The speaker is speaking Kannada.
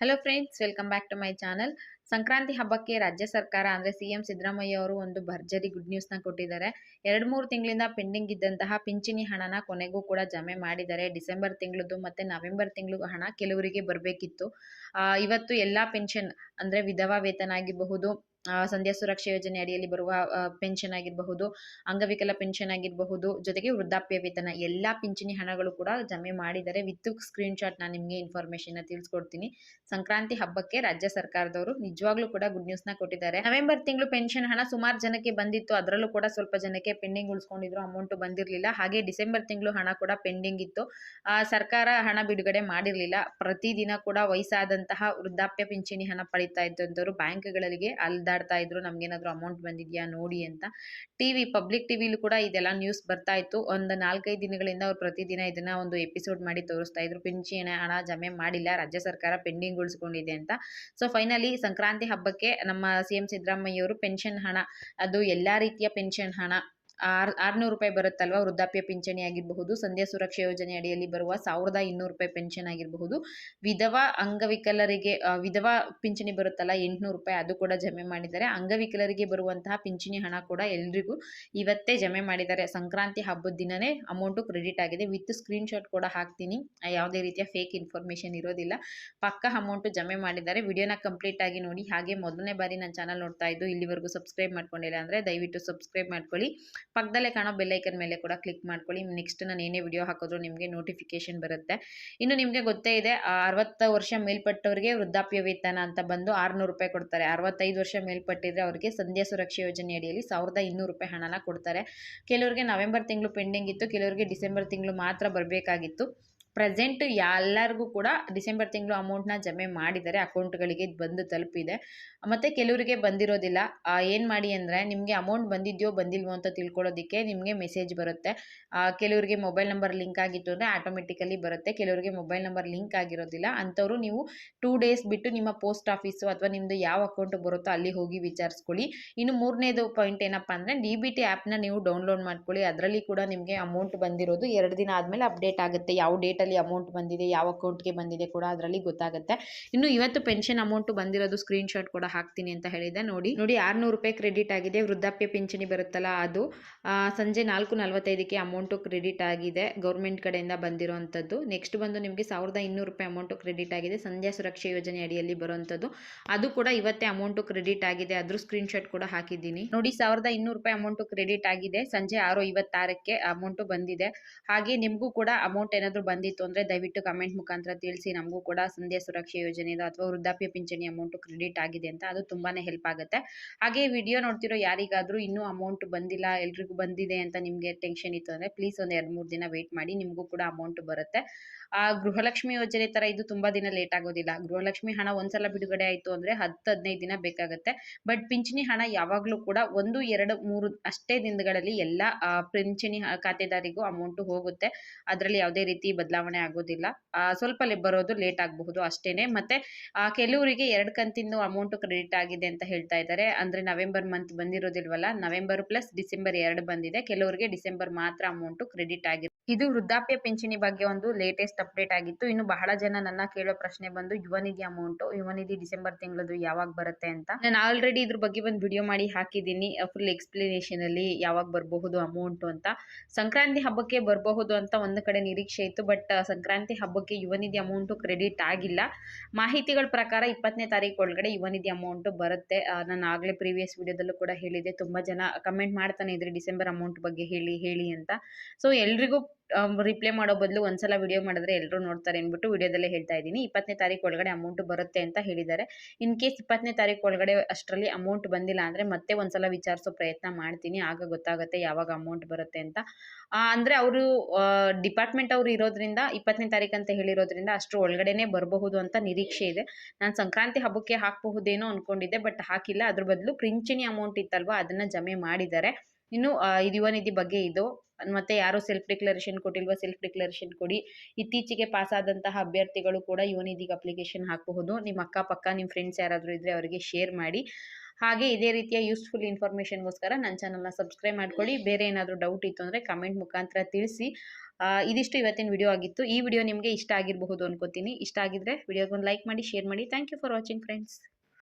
Hello friends welcome back to my channel Sankranti ಹಬ್ಬಕ್ಕೆ ರಾಜ್ಯ ಸರ್ಕಾರ ಅಂದರೆ ಸಿ ಎಂ ಸಿದ್ದರಾಮಯ್ಯ ಅವರು ಒಂದು ಭರ್ಜರಿ ಗುಡ್ ನ್ಯೂಸ್ನ ಕೊಟ್ಟಿದ್ದಾರೆ. ಎರಡು ಮೂರು ತಿಂಗಳಿಂದ ಪೆಂಡಿಂಗ್ ಇದ್ದಂತಹ ಪಿಂಚಣಿ ಹಣನ ಕೊನೆಗೂ ಕೂಡ ಜಮೆ ಮಾಡಿದ್ದಾರೆ. ಡಿಸೆಂಬರ್ ತಿಂಗಳದ್ದು ಮತ್ತು ನವೆಂಬರ್ ತಿಂಗಳು ಹಣ ಕೆಲವರಿಗೆ ಬರಬೇಕಿತ್ತು. ಇವತ್ತು ಎಲ್ಲ ಪೆನ್ಷನ್ ಅಂದರೆ ವಿಧವಾ ವೇತನ ಆಗಿರಬಹುದು ಸಂಧ್ಯಾ ಸುರಕ್ಷಾ ಯೋಜನೆ ಅಡಿಯಲ್ಲಿ ಬರುವ ಪೆನ್ಷನ್ ಆಗಿರಬಹುದು, ಅಂಗವಿಕಲ ಪೆನ್ಷನ್ ಆಗಿರಬಹುದು, ಜೊತೆಗೆ ವೃದ್ಧಾಪ್ಯ ವೇತನ, ಎಲ್ಲ ಪಿಂಚಣಿ ಹಣಗಳು ಕೂಡ ಜಮೆ ಮಾಡಿದ್ದಾರೆ ವಿತ್ ಸ್ಕ್ರೀನ್ ಶಾಟ್ ನಾನು ನಿಮಗೆ ಇನ್ಫಾರ್ಮೇಶನ್ ತಿಳಿಸ್ಕೊಡ್ತೀನಿ. ಸಂಕ್ರಾಂತಿ ಹಬ್ಬಕ್ಕೆ ರಾಜ್ಯ ಸರ್ಕಾರದವರು ನಿಜವಾಗ್ಲೂ ಕೂಡ ಗುಡ್ ನ್ಯೂಸ್ನ ಕೊಟ್ಟಿದ್ದಾರೆ. ನವೆಂಬರ್ ತಿಂಗಳು ಪೆನ್ಷನ್ ಹಣ ಸುಮಾರು ಜನಕ್ಕೆ ಬಂದಿತ್ತು. ಅದರಲ್ಲೂ ಕೂಡ ಸ್ವಲ್ಪ ಜನಕ್ಕೆ ಪೆಂಡಿಂಗ್ ಉಳಿಸ್ಕೊಂಡಿದ್ರು ಅಮೌಂಟ್ ಬಂದಿರಲಿಲ್ಲ. ಹಾಗೆ ಡಿಸೆಂಬರ್ ತಿಂಗಳು ಹಣ ಕೂಡ ಪೆಂಡಿಂಗ್ ಇತ್ತು. ಸರ್ಕಾರ ಹಣ ಬಿಡುಗಡೆ ಮಾಡಿರಲಿಲ್ಲ. ಪ್ರತಿದಿನ ಕೂಡ ವಯಸ್ಸಾದಂತಹ ವೃದ್ಧಾಪ್ಯ ಪಿಂಚಣಿ ಹಣ ಪಡಿತಾ ಇದ್ದಂಥವ್ರು ಬ್ಯಾಂಕ್ಗಳಿಗೆ ಅಲ್ದಾಡ್ತಾ ಇದ್ರು, ನಮ್ಗೇನಾದ್ರು ಅಮೌಂಟ್ ಬಂದಿದೆಯಾ ನೋಡಿ ಅಂತ. ಟಿವಿ ಪಬ್ಲಿಕ್ ಟಿವಿಲೂ ಕೂಡ ಇದೆಲ್ಲ ನ್ಯೂಸ್ ಬರ್ತಾ ಇತ್ತು. ಒಂದು ನಾಲ್ಕೈದು ದಿನಗಳಿಂದ ಅವ್ರು ಪ್ರತಿದಿನ ಇದನ್ನ ಒಂದು ಎಪಿಸೋಡ್ ಮಾಡಿ ತೋರಿಸ್ತಾ ಇದ್ರು. ಪಿಂಚಣಿ ಹಣ ಜಮೆ ಮಾಡಿಲ್ಲ, ರಾಜ್ಯ ಸರ್ಕಾರ ಪೆಂಡಿಂಗ್ ಉಳಿಸ್ಕೊಂಡಿದೆ ಅಂತ. ಸೊ ಫೈನಲಿ ಸಂಕ್ರಾಂತಿ ಹಬ್ಬಕ್ಕೆ ನಮ್ಮ ಸಿ ಎಂ ಸಿದ್ದರಾಮಯ್ಯವರು ಪೆನ್ಷನ್ ಹಣ, ಅದು ಎಲ್ಲಾ ರೀತಿಯ ಪೆನ್ಷನ್ ಹಣ ಆರ್, ಆರುನೂರು ರೂಪಾಯಿ ಬರುತ್ತಲ್ವಾ ವೃದ್ಧಾಪ್ಯ ಪಿಂಚಣಿ ಆಗಿರಬಹುದು, ಸಂಧ್ಯಾ ಸುರಕ್ಷಾ ಯೋಜನೆ ಅಡಿಯಲ್ಲಿ ಬರುವ ಸಾವಿರದ ಇನ್ನೂರು ರೂಪಾಯಿ ಪೆನ್ಷನ್ ಆಗಿರಬಹುದು. ವಿಧವಾ ಅಂಗವಿಕಲರಿಗೆ ವಿಧವಾ ಪಿಂಚಣಿ ಬರುತ್ತಲ್ಲ, ಎಂಟುನೂರು ರೂಪಾಯಿ ಅದು ಕೂಡ ಜಮೆ ಮಾಡಿದ್ದಾರೆ. ಅಂಗವಿಕಲರಿಗೆ ಬರುವಂತಹ ಪಿಂಚಣಿ ಹಣ ಕೂಡ ಎಲ್ರಿಗೂ ಇವತ್ತೇ ಜಮೆ ಮಾಡಿದ್ದಾರೆ. ಸಂಕ್ರಾಂತಿ ಹಬ್ಬದ ದಿನನೇ ಅಮೌಂಟು ಕ್ರೆಡಿಟ್ ಆಗಿದೆ. ವಿತ್ ಸ್ಕ್ರೀನ್ ಶಾಟ್ ಕೂಡ ಹಾಕ್ತೀನಿ. ಯಾವುದೇ ರೀತಿಯ ಫೇಕ್ ಇನ್ಫಾರ್ಮೇಷನ್ ಇರೋದಿಲ್ಲ. ಪಕ್ಕ ಅಮೌಂಟು ಜಮೆ ಮಾಡಿದ್ದಾರೆ. ವಿಡಿಯೋನ ಕಂಪ್ಲೀಟ್ ಆಗಿ ನೋಡಿ. ಹಾಗೆ ಮೊದಲನೇ ಬಾರಿ ನನ್ನ ಚಾನಲ್ ನೋಡ್ತಾ ಇದ್ದು ಇಲ್ಲಿವರೆಗೂ ಸಬ್ಸ್ಕ್ರೈಬ್ ಮಾಡ್ಕೊಂಡಿಲ್ಲ ಅಂದರೆ ದಯವಿಟ್ಟು ಸಬ್ಸ್ಕ್ರೈಬ್ ಮಾಡ್ಕೊಳ್ಳಿ. ಪಕ್ಕದಲ್ಲೇ ಕಾಣೋ ಬೆಲ್ಲೈಕನ್ ಮೇಲೆ ಕೂಡ ಕ್ಲಿಕ್ ಮಾಡ್ಕೊಳ್ಳಿ. ನೆಕ್ಸ್ಟ್ ನಾನು ಏನೇ ವಿಡಿಯೋ ಹಾಕಿದ್ರು ನಿಮಗೆ ನೋಟಿಫಿಕೇಶನ್ ಬರುತ್ತೆ. ಇನ್ನು ನಿಮಗೆ ಗೊತ್ತೇ ಇದೆ ಅರವತ್ತು ವರ್ಷ ಮೇಲ್ಪಟ್ಟವರಿಗೆ ವೃದ್ಧಾಪ್ಯ ವೇತನ ಅಂತ ಬಂದು ಆರುನೂರು ರೂಪಾಯಿ ಕೊಡ್ತಾರೆ. ಅರವತ್ತೈದು ವರ್ಷ ಮೇಲ್ಪಟ್ಟಿದ್ರೆ ಅವರಿಗೆ ಸಂಧ್ಯಾ ಸುರಕ್ಷಾ ಯೋಜನೆ ಅಡಿಯಲ್ಲಿ ಸಾವಿರದ ಇನ್ನೂರು ರೂಪಾಯಿ ಹಣನ ಕೊಡ್ತಾರೆ. ಕೆಲವರಿಗೆ ನವೆಂಬರ್ ತಿಂಗಳು ಪೆಂಡಿಂಗ್ ಇತ್ತು, ಕೆಲವರಿಗೆ ಡಿಸೆಂಬರ್ ತಿಂಗಳು ಮಾತ್ರ ಬರಬೇಕಾಗಿತ್ತು. ಪ್ರೆಸೆಂಟ್ ಎಲ್ಲರಿಗೂ ಕೂಡ ಡಿಸೆಂಬರ್ ತಿಂಗಳು ಅಮೌಂಟ್ನ ಜಮೆ ಮಾಡಿದ್ದಾರೆ. ಅಕೌಂಟ್ಗಳಿಗೆ ಬಂದು ತಲುಪಿದೆ. ಮತ್ತು ಕೆಲವರಿಗೆ ಬಂದಿರೋದಿಲ್ಲ. ಏನು ಮಾಡಿ ಅಂದರೆ ನಿಮಗೆ ಅಮೌಂಟ್ ಬಂದಿದೆಯೋ ಬಂದಿಲ್ವೋ ಅಂತ ತಿಳ್ಕೊಳ್ಳೋದಕ್ಕೆ ನಿಮಗೆ ಮೆಸೇಜ್ ಬರುತ್ತೆ. ಕೆಲವರಿಗೆ ಮೊಬೈಲ್ ನಂಬರ್ ಲಿಂಕ್ ಆಗಿತ್ತು ಅಂದರೆ ಆಟೋಮೆಟಿಕಲಿ ಬರುತ್ತೆ. ಕೆಲವರಿಗೆ ಮೊಬೈಲ್ ನಂಬರ್ ಲಿಂಕ್ ಆಗಿರೋದಿಲ್ಲ. ಅಂಥವ್ರು ನೀವು ಟೂ ಡೇಸ್ ಬಿಟ್ಟು ನಿಮ್ಮ ಪೋಸ್ಟ್ ಆಫೀಸು ಅಥವಾ ನಿಮ್ಮದು ಯಾವ ಅಕೌಂಟ್ ಬರುತ್ತೋ ಅಲ್ಲಿ ಹೋಗಿ ವಿಚಾರಿಸ್ಕೊಳ್ಳಿ. ಇನ್ನು ಮೂರನೇದು ಪಾಯಿಂಟ್ ಏನಪ್ಪ ಅಂದರೆ ಡಿ ಬಿ ಟಿ ಆ್ಯಪ್ನ ನೀವು ಡೌನ್ಲೋಡ್ ಮಾಡ್ಕೊಳ್ಳಿ. ಅದರಲ್ಲಿ ಕೂಡ ನಿಮಗೆ ಅಮೌಂಟ್ ಬಂದಿರೋದು ಎರಡು ದಿನ ಆದಮೇಲೆ ಅಪ್ಡೇಟ್ ಆಗುತ್ತೆ. ಯಾವ ಡೇಟಲ್ಲಿ ಅಮೌಂಟ್ ಬಂದಿದೆ, ಯಾವ ಅಕೌಂಟ್ಗೆ ಬಂದಿದೆ ಕೂಡ ಅದರಲ್ಲಿ ಗೊತ್ತಾಗುತ್ತೆ. ಇನ್ನು ಇವತ್ತು ಪೆನ್ಷನ್ ಅಮೌಂಟ್ ಬಂದಿರೋದು ಸ್ಕ್ರೀನ್ ಶಾಟ್ ಕೂಡ ಹಾಕ್ತೀನಿ ಅಂತ ಹೇಳಿದೆ ನೋಡಿ. ನೋಡಿ, ಆರುನೂರು ರೂಪಾಯಿ ಕ್ರೆಡಿಟ್ ಆಗಿದೆ, ವೃದ್ಧಾಪ್ಯ ಪಿಂಚಣಿ ಬರುತ್ತಲ್ಲ ಅದು. ಸಂಜೆ ನಾಲ್ಕು ನಲ್ವತ್ತೈದಕ್ಕೆ ಅಮೌಂಟು ಕ್ರೆಡಿಟ್ ಆಗಿದೆ ಗೌರ್ಮೆಂಟ್ ಕಡೆಯಿಂದ ಬಂದಿರೋವಂಥದ್ದು ನೆಕ್ಸ್ಟ್ ಬಂದು ನಿಮಗೆ ಸಾವಿರದ ಇನ್ನೂರು ರೂಪಾಯಿ ಅಮೌಂಟು ಕ್ರೆಡಿಟ್ ಆಗಿದೆ ಸಂಧ್ಯಾ ಸುರಕ್ಷಾ ಯೋಜನೆ ಅಡಿಯಲ್ಲಿ ಬರುವಂಥದ್ದು ಅದು ಕೂಡ ಇವತ್ತೇ ಅಮೌಂಟು ಕ್ರೆಡಿಟ್ ಆಗಿದೆ ಅದ್ರ ಸ್ಕ್ರೀನ್ ಶಾಟ್ ಕೂಡ ಹಾಕಿದ್ದೀನಿ. ನೋಡಿ, ಸಾವಿರದ ಇನ್ನೂರು ರೂಪಾಯಿ ಅಮೌಂಟು ಕ್ರೆಡಿಟ್ ಆಗಿದೆ, ಸಂಜೆ ಆರು ಇವತ್ತಾರಕ್ಕೆ ಅಮೌಂಟು ಬಂದಿದೆ. ಹಾಗೆ ನಿಮಗೂ ಕೂಡ ಅಮೌಂಟ್ ಏನಾದರೂ ಬಂದಿತ್ತು ಅಂದರೆ ದಯವಿಟ್ಟು ಕಮೆಂಟ್ ಮುಖಾಂತರ ತಿಳಿಸಿ. ನಮಗೂ ಕೂಡ ಸಂಧ್ಯಾ ಸುರಕ್ಷಾ ಯೋಜನೆದು ಅಥವಾ ವೃದ್ಧಾಪ್ಯ ಪಿಂಚಣಿ ಅಮೌಂಟು ಕ್ರೆಡಿಟ್ ಆಗಿದೆ ಅಂತ ಅದು ತುಂಬಾ ಹೆಲ್ಪ್ ಆಗುತ್ತೆ. ಹಾಗೆ ವಿಡಿಯೋ ನೋಡ್ತಿರೋ ಯಾರಿಗಾದರೂ ಇನ್ನೂ ಅಮೌಂಟ್ ಬಂದಿಲ್ಲ, ಎಲ್ರಿಗೂ ಬಂದಿದೆ ಅಂತ ನಿಮಗೆ ಟೆನ್ಷನ್ ಇತ್ತು ಅಂದರೆ ಪ್ಲೀಸ್ ಒಂದು ಎರಡು ಮೂರು ದಿನ ವೆಯ್ಟ್ ಮಾಡಿ, ನಿಮಗೂ ಕೂಡ ಅಮೌಂಟ್ ಬರುತ್ತೆ. ಆ ಗೃಹಲಕ್ಷ್ಮಿ ಯೋಜನೆ ಥರ ಇದು ತುಂಬ ದಿನ ಲೇಟ್ ಆಗೋದಿಲ್ಲ. ಗೃಹಲಕ್ಷ್ಮಿ ಹಣ ಒಂದ್ಸಲ ಬಿಡುಗಡೆ ಆಯಿತು ಅಂದರೆ ಹತ್ತು ಹದಿನೈದು ದಿನ ಬೇಕಾಗುತ್ತೆ. ಬಟ್ ಪಿಂಚಣಿ ಹಣ ಯಾವಾಗಲೂ ಕೂಡ ಒಂದು, ಎರಡು, ಮೂರು ಅಷ್ಟೇ ದಿನಗಳಲ್ಲಿ ಎಲ್ಲ ಪಿಂಚಣಿ ಖಾತೆದಾರಿಗೂ ಅಮೌಂಟು ಹೋಗುತ್ತೆ. ಅದರಲ್ಲಿ ಯಾವುದೇ ರೀತಿ ಬದಲಾವಣೆ ಆಗೋದಿಲ್ಲ. ಆ, ಸ್ವಲ್ಪ ಬರೋದು ಲೇಟ್ ಆಗಬಹುದು ಅಷ್ಟೇನೆ. ಮತ್ತೆ ಕೆಲವರಿಗೆ ಎರಡು ಕಂತಿಂದು ಅಮೌಂಟ್ ಕ್ರೆಡಿಟ್ ಆಗಿದೆ ಅಂತ ಹೇಳ್ತಾ ಇದ್ದಾರೆ. ಅಂದ್ರೆ ನವೆಂಬರ್ ಮಂತ್ ಬಂದಿರೋದಿಲ್ವಲ್ಲ ನವೆಂಬರ್ ಪ್ಲಸ್ ಡಿಸೆಂಬರ್ ಎರಡು ಬಂದಿದೆ. ಕೆಲವರಿಗೆ ಡಿಸೆಂಬರ್ ಮಾತ್ರ ಅಮೌಂಟ್ ಕ್ರೆಡಿಟ್ ಆಗಿದೆ ಇದು ವೃದ್ಧಾಪ್ಯ ಪಿಂಚಣಿ ಬಗ್ಗೆ ಒಂದು ಲೇಟೆಸ್ಟ್ ಅಪ್ಡೇಟ್ ಆಗಿತ್ತು. ಇನ್ನು ಬಹಳ ಜನ ನನ್ನ ಕೇಳೋ ಪ್ರಶ್ನೆ ಬಂದು ಯುವನಿಧಿ ಅಮೌಂಟ್ ಯುವನಿಧಿ ಡಿಸೆಂಬರ್ ತಿಂಗಳದು ಯಾವಾಗ ಬರುತ್ತೆ ಅಂತ? ನಾನು ಆಲ್ರೆಡಿ ಇದ್ರ ಬಗ್ಗೆ ಒಂದು ವಿಡಿಯೋ ಮಾಡಿ ಹಾಕಿದ್ದೀನಿ. ಫುಲ್ ಎಕ್ಸ್ಪ್ಲನೇಷನ್ ಅಲ್ಲಿ ಯಾವಾಗ ಬರಬಹುದು ಅಮೌಂಟ್ ಅಂತ. ಸಂಕ್ರಾಂತಿ ಹಬ್ಬಕ್ಕೆ ಬರಬಹುದು ಅಂತ ಒಂದು ಕಡೆ ನಿರೀಕ್ಷೆ ಇತ್ತು. ಬಟ್ ಸಂಕ್ರಾಂತಿ ಹಬ್ಬಕ್ಕೆ ಯುವನಿಧಿ ಅಮೌಂಟು ಕ್ರೆಡಿಟ್ ಆಗಿಲ್ಲ. ಮಾಹಿತಿಗಳ ಪ್ರಕಾರ ಇಪ್ಪತ್ತನೇ ತಾರೀಕು ಒಳಗಡೆ ಯುವ ನಿಧಿ ಅಮೌಂಟ್ ಬರುತ್ತೆ. ನಾನು ಆಗಲೇ ಪ್ರೀವಿಯಸ್ ವಿಡಿಯೋದಲ್ಲೂ ಕೂಡ ಹೇಳಿದೆ ತುಂಬ ಜನ ಕಮೆಂಟ್ ಮಾಡ್ತಾನೆ ಇದ್ರಿ ಡಿಸೆಂಬರ್ ಅಮೌಂಟ್ ಬಗ್ಗೆ ಹೇಳಿ ಹೇಳಿ ಅಂತ. ಸೊ ಎಲ್ರಿಗೂ ರಿಪ್ಲೈ ಮಾಡೋ ಬದಲು ಒಂದ್ಸಲ ವಿಡಿಯೋ ಮಾಡಿದ್ರೆ ಎಲ್ಲರೂ ನೋಡ್ತಾರೆ ಅಂದ್ಬಿಟ್ಟು ವಿಡಿಯೋದಲ್ಲೇ ಹೇಳ್ತಾ ಇದ್ದೀನಿ. ಇಪ್ಪತ್ತನೇ ತಾರೀಕು ಒಳಗಡೆ ಅಮೌಂಟ್ ಬರುತ್ತೆ ಅಂತ ಹೇಳಿದ್ದಾರೆ. ಇನ್ ಕೇಸ್ ಇಪ್ಪತ್ತನೇ ತಾರೀಕು ಒಳಗಡೆ ಅಷ್ಟರಲ್ಲಿ ಅಮೌಂಟ್ ಬಂದಿಲ್ಲ ಅಂದರೆ ಮತ್ತೆ ಒಂದ್ಸಲ ವಿಚಾರಿಸೋ ಪ್ರಯತ್ನ ಮಾಡ್ತೀನಿ. ಆಗ ಗೊತ್ತಾಗುತ್ತೆ ಯಾವಾಗ ಅಮೌಂಟ್ ಬರುತ್ತೆ ಅಂತ. ಅಂದರೆ ಅವರು ಡಿಪಾರ್ಟ್ಮೆಂಟ್ ಅವರು ಇರೋದ್ರಿಂದ, ಇಪ್ಪತ್ತನೇ ತಾರೀಕು ಅಂತ ಹೇಳಿರೋದ್ರಿಂದ ಅಷ್ಟು ಒಳಗಡೆನೆ ಬರಬಹುದು ಅಂತ ನಿರೀಕ್ಷೆ ಇದೆ. ನಾನು ಸಂಕ್ರಾಂತಿ ಹಬ್ಬಕ್ಕೆ ಹಾಕಬಹುದೇನೋ ಅನ್ಕೊಂಡಿದ್ದೆ ಬಟ್ ಹಾಕಿಲ್ಲ. ಅದ್ರ ಬದಲು ಪಿಂಚಣಿ ಅಮೌಂಟ್ ಇತ್ತಲ್ವಾ, ಅದನ್ನ ಜಮೆ ಮಾಡಿದ್ದಾರೆ. ಇನ್ನು ಯುವ ನಿಧಿ ಬಗ್ಗೆ ಇದು. ಮತ್ತೆ ಯಾರು ಸೆಲ್ಫ್ ಡಿಕ್ಲರೇಷನ್ ಕೊಟ್ಟಿಲ್ವ ಸೆಲ್ಫ್ ಡಿಕ್ಲರೇಷನ್ ಕೊಡಿ. ಇತ್ತೀಚೆಗೆ ಆದಂತಹ ಅಭ್ಯರ್ಥಿಗಳು ಕೂಡ ಯುವ ನಿಧಿಗೆ ಅಪ್ಲಿಕೇಶನ್ ಹಾಕಬಹುದು. ನಿಮ್ಮ ಅಕ್ಕಪಕ್ಕ ನಿಮ್ಮ ಫ್ರೆಂಡ್ಸ್ ಯಾರಾದರೂ ಇದ್ದರೆ ಅವರಿಗೆ ಶೇರ್ ಮಾಡಿ. ಹಾಗೆ ಇದೇ ರೀತಿಯ ಯೂಸ್ಫುಲ್ ಇನ್ಫಾರ್ಮೇಷನ್ಗೋಸ್ಕರ ನನ್ನ ಚಾನಲ್ನ ಸಬ್ಸ್ಕ್ರೈಬ್ ಮಾಡ್ಕೊಳ್ಳಿ. ಬೇರೆ ಏನಾದರೂ ಡೌಟ್ ಇತ್ತು ಅಂದರೆ ಕಮೆಂಟ್ ಮುಖಾಂತರ ತಿಳಿಸಿ. ಇದಿಷ್ಟು ಇವತ್ತಿನ ವಿಡಿಯೋ ಆಗಿತ್ತು. ಈ ವಿಡಿಯೋ ನಿಮಗೆ ಇಷ್ಟ ಆಗಿರಬಹುದು ಅನ್ಕೋತೀನಿ. ಇಷ್ಟ ಆಗಿದ್ರೆ ವಿಡಿಯೋಗೊಂದು ಲೈಕ್ ಮಾಡಿ ಶೇರ್ ಮಾಡಿ. Thank you for watching friends